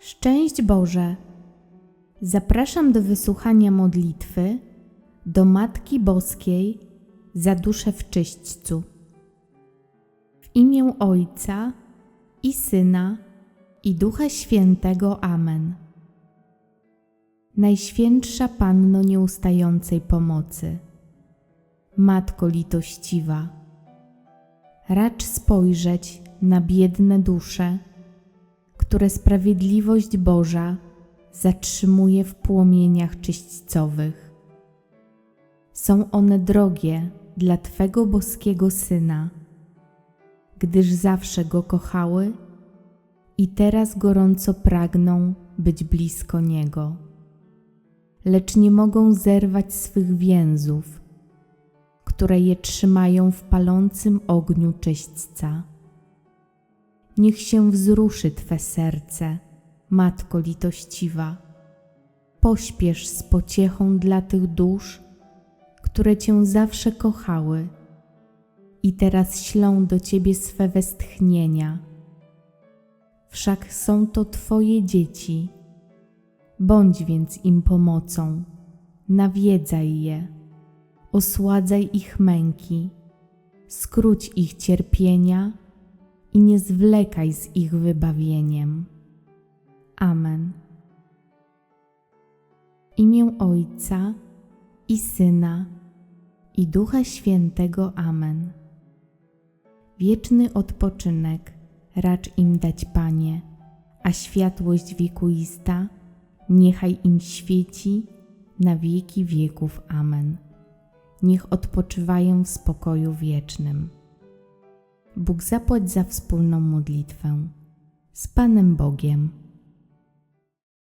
Szczęść Boże! Zapraszam do wysłuchania modlitwy do Matki Boskiej za duszę w czyśćcu. W imię Ojca i Syna i Ducha Świętego. Amen. Najświętsza Panno nieustającej pomocy, Matko litościwa, racz spojrzeć na biedne dusze, które sprawiedliwość Boża zatrzymuje w płomieniach czyśćcowych. Są one drogie dla Twego boskiego Syna, gdyż zawsze Go kochały i teraz gorąco pragną być blisko Niego, lecz nie mogą zerwać swych więzów, które je trzymają w palącym ogniu czyśćca. Niech się wzruszy Twe serce, Matko litościwa. Pośpiesz z pociechą dla tych dusz, które Cię zawsze kochały i teraz ślą do Ciebie swe westchnienia. Wszak są to Twoje dzieci. Bądź więc im pomocą, nawiedzaj je, osładzaj ich męki, skróć ich cierpienia i nie zwlekaj z ich wybawieniem. Amen. W imię Ojca i Syna i Ducha Świętego. Amen. Wieczny odpoczynek racz im dać, Panie, a światłość wiekuista niechaj im świeci na wieki wieków. Amen. Niech odpoczywają w spokoju wiecznym. Bóg zapłać za wspólną modlitwę. Z Panem Bogiem.